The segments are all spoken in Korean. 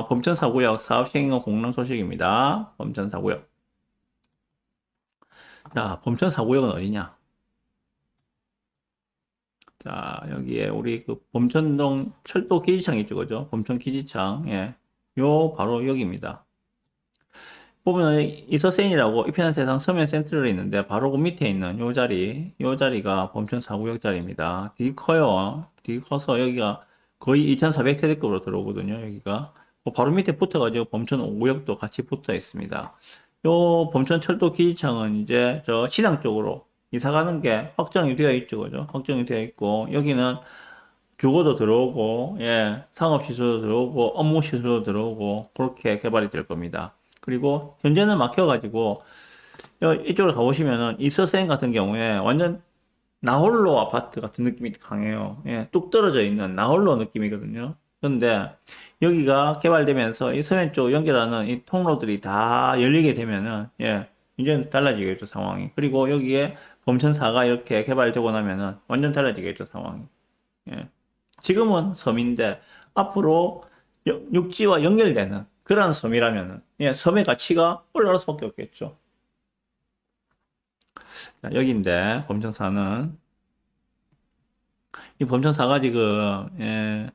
어, 범천 사구역 사업 시행과 공론 소식입니다. 범천 사구역. 자, 범천 사구역은 어디냐? 자, 여기에 우리 그 범천동 철도 기지창 있죠, 그죠? 범천 기지창, 예. 요, 바로 여기입니다. 보면 이서센이라고 이편한 세상 서면 센트럴이 있는데 바로 그 밑에 있는 요 자리, 요 자리가 범천 사구역 자리입니다. 되게 커요. 되게 커서 여기가 거의 2400세대급으로 들어오거든요, 여기가. 그 바로 밑에 붙어가지고 범천 5구역도 같이 붙어 있습니다. 요 범천 철도 기지창은 이제 저 신항 쪽으로 이사 가는 게 확정이 되어 있죠, 그죠? 확정이 되어 있고, 여기는 주거도 들어오고, 예, 상업 시설도 들어오고, 업무 시설도 들어오고, 그렇게 개발이 될 겁니다. 그리고 현재는 막혀가지고, 여- 이쪽으로 가보시면은 이서센 같은 경우에 완전 나홀로 아파트 같은 느낌이 강해요. 예, 뚝 떨어져 있는 나홀로 느낌이거든요. 근데 여기가 개발되면서 이 서면 쪽 연결하는 이 통로들이 다 열리게 되면은, 예, 이제는 달라지겠죠, 상황이. 그리고 여기에 범천사가 이렇게 개발되고 나면은 완전 달라지겠죠, 상황이. 예. 지금은 섬인데 앞으로 여- 육지와 연결되는 그러한 섬이라면은 예, 섬의 가치가 올라갈 수밖에 없겠죠. 자, 여기인데 범천사는 이 범천사가 지금 예,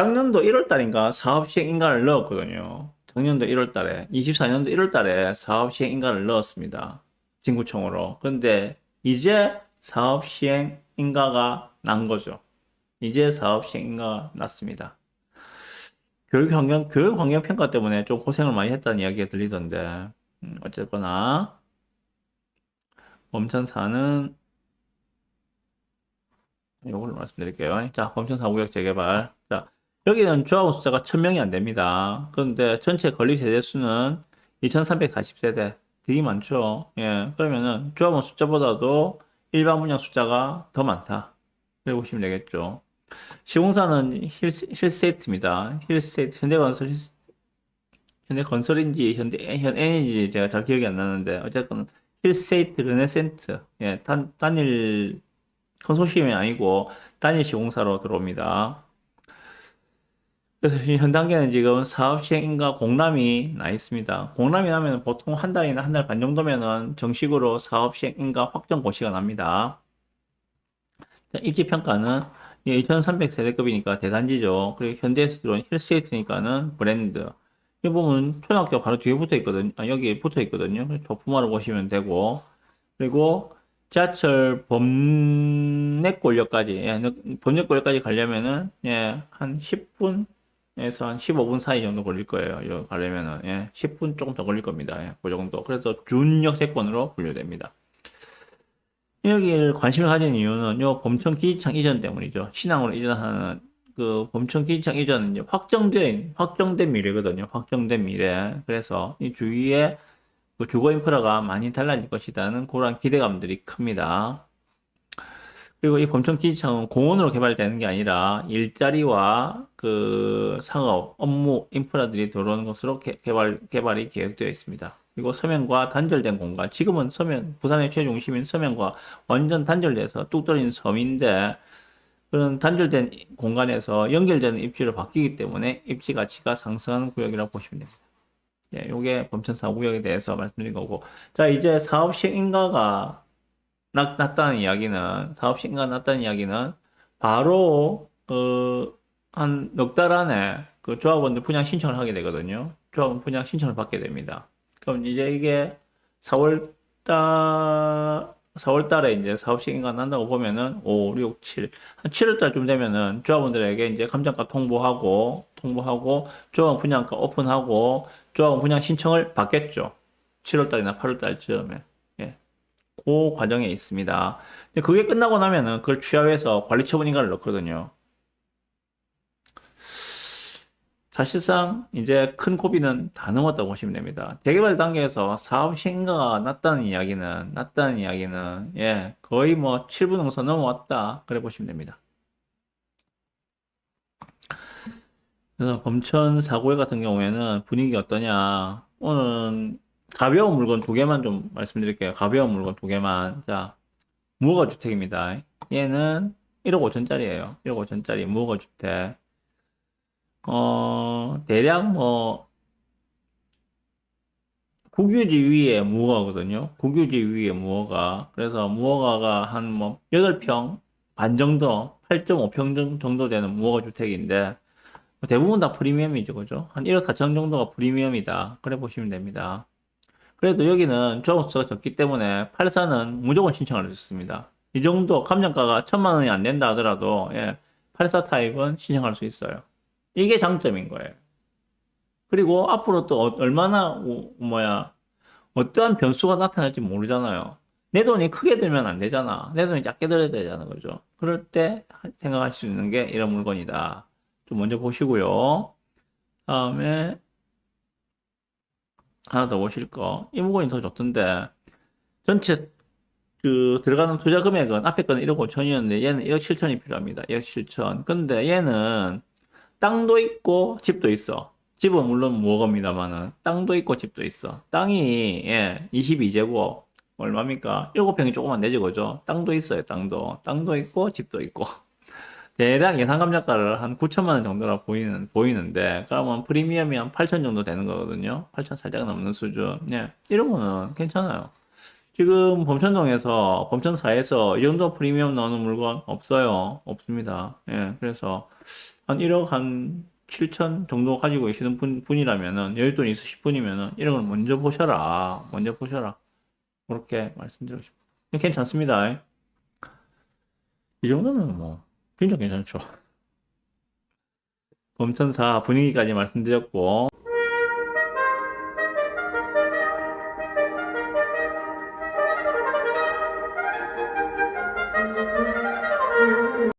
작년도 1월 달인가 사업 시행 인가를 넣었거든요. 작년도 1월 달에 24년도 1월 달에 사업 시행 인가를 넣었습니다. 진구청으로. 그런데 이제 사업 시행 인가가 난 거죠. 이제 사업 시행 인가가 났습니다. 교육 환경, 교육 환경 평가 때문에 좀 고생을 많이 했다는 이야기가 들리던데, 음, 어쨌거나, 범천사는, 이걸로 말씀드릴게요. 자, 범천사 구역 재개발. 자, 여기는 조합원 숫자가 1000명이 안 됩니다. 그런데 전체 건립 세대 수는 2340세대. 되게 많죠. 예. 그러면은 조합원 숫자보다도 일반 분양 숫자가 더 많다. 그렇게 보시면 되겠죠. 시공사는 힐, 힐세이트입니다. 힐세이트, 현대건설, 힐- 현대건설인지 현대, 현엔인지 제가 잘 기억이 안 나는데, 어쨌건 힐세이트 르네센트, 예, 단, 단일 컨소시엄이 아니고 단일 시공사로 들어옵니다. 그래서 현 단계는 지금 사업 시행인가 공람이 나 있습니다. 공람이 나면 보통 한 달이나 한 달 반 정도면은 정식으로 사업 시행인가 확정 고시가 납니다. 자, 입지 평가는 2300세대급이니까 대단지죠. 그리고 현대에서 들어온 힐스테이트니까는 브랜드. 이 부분 초등학교 바로 뒤에 붙어 있거든요. 아, 여기 붙어 있거든요. 조품화로 보시면 되고. 그리고 지하철 범내골역까지, 예, 범내골역까지 가려면은, 예, 한 10분 에서 한 15분 사이 정도 걸릴 거예요. 여기 가려면은, 예, 10분 조금 더 걸릴 겁니다. 예, 그 정도. 그래서 준역 세권으로 분류됩니다. 여기를 관심을 가진 이유는 요 범천 기지창 이전 때문이죠. 신항으로 이전하는 그 범천 기지창 이전은 이제 확정된 확정된 미래거든요. 확정된 미래. 그래서 이 주위에 그 주거 인프라가 많이 달라질 것이라는 그런 기대감들이 큽니다. 그리고 이 범천 기지창은 공원으로 개발되는 게 아니라 일자리와 그 상업, 업무, 인프라들이 들어오는 것으로 개, 개발, 개발이 계획되어 있습니다. 그리고 서면과 단절된 공간. 지금은 서면, 부산의 최중심인 서면과 완전 단절돼서 뚝 떨어진 섬인데, 그런 단절된 공간에서 연결되는 입지로 바뀌기 때문에 입지 가치가 상승하는 구역이라고 보시면 됩니다. 예, 요게 범천사 구역에 대해서 말씀드린 거고. 자, 이제 사업 시행인가가 났, 났다는 이야기는, 사업 시행인가 났다는 이야기는, 바로, 어, 한 넉 달 안에 그 조합원들 분양 신청을 하게 되거든요. 조합원 분양 신청을 받게 됩니다. 그럼 이제 이게 4월 달, 4월 달에 이제 사업 시행인가 난다고 보면은 5, 6, 7, 한 7월 달쯤 되면은 조합원들에게 이제 감정가 통보하고, 통보하고, 조합원 분양가 오픈하고, 조합원 분양 신청을 받겠죠. 7월 달이나 8월 달쯤에. 예. 그 과정에 있습니다. 근데 그게 끝나고 나면은 그걸 취합해서 관리처분 인가를 넣거든요. 사실상 이제 큰 고비는 다 넘었다고 보시면 됩니다. 대개발 단계에서 사업 시행가가 났다는 이야기는 났다는 이야기는 예 거의 뭐 7분 능선 넘어왔다 그래 보시면 됩니다. 그래서 범천 사고회 같은 경우에는 분위기 어떠냐? 오늘은 가벼운 물건 두 개만 좀 말씀드릴게요. 가벼운 물건 두 개만. 자, 무허가 주택입니다. 얘는 1억 5천짜리예요. 1억 5천짜리 무허가 주택. 어, 대략 뭐, 국유지 위에 무허가거든요. 국유지 위에 무허가. 그래서 무허가가 한 뭐, 8평 반 정도, 8.5평 정도 되는 무허가 주택인데, 뭐 대부분 다 프리미엄이죠, 그죠? 한 1억 4천 정도가 프리미엄이다. 그래 보시면 됩니다. 그래도 여기는 조건수가 적기 때문에 84는 무조건 신청할 수 있습니다. 이 정도 감정가가 천만 원이 안 된다 하더라도, 예, 84 타입은 신청할 수 있어요. 이게 장점인 거예요. 그리고 앞으로 또 어- 얼마나 우- 뭐야 어떠한 변수가 나타날지 모르잖아요. 내 돈이 크게 들면 안 되잖아. 내 돈이 작게 들어야 되잖아, 그죠? 그럴 때 생각할 수 있는 게 이런 물건이다. 좀 먼저 보시고요. 다음에 하나 더 보실 거. 이 물건이 더 좋던데 전체 그 들어가는 투자 금액은 앞에 거는 1억 5천이었는데 얘는 1억 7천이 필요합니다. 1억 7천. 근데 얘는 땅도 있고 집도 있어. 집은 물론 무허가입니다만은 땅도 있고 집도 있어. 땅이 예, 22제곱 얼마입니까? 7평이 조금 안 되지 그죠? 땅도 있어요. 땅도. 땅도 있고 집도 있고. 대략 예상 감정가를 한 9천만 원 정도라 보이는 보이는데 그러면 프리미엄이 한 8천 정도 되는 거거든요. 8천 살짝 넘는 수준. 예. 거는 괜찮아요. 지금 범천동에서 범천사에서 이 정도 프리미엄 나오는 물건 없어요. 없습니다. 예. 그래서 한 1억 한 7천 정도 가지고 계시는 분, 분이라면은 여윳돈 있으신 분이면은 이런 걸 먼저 보셔라. 먼저 보셔라. 그렇게 말씀드리고 싶습니다. 괜찮습니다. 이 정도면 뭐 진짜 괜찮죠. 범천사 분위기까지 말씀드렸고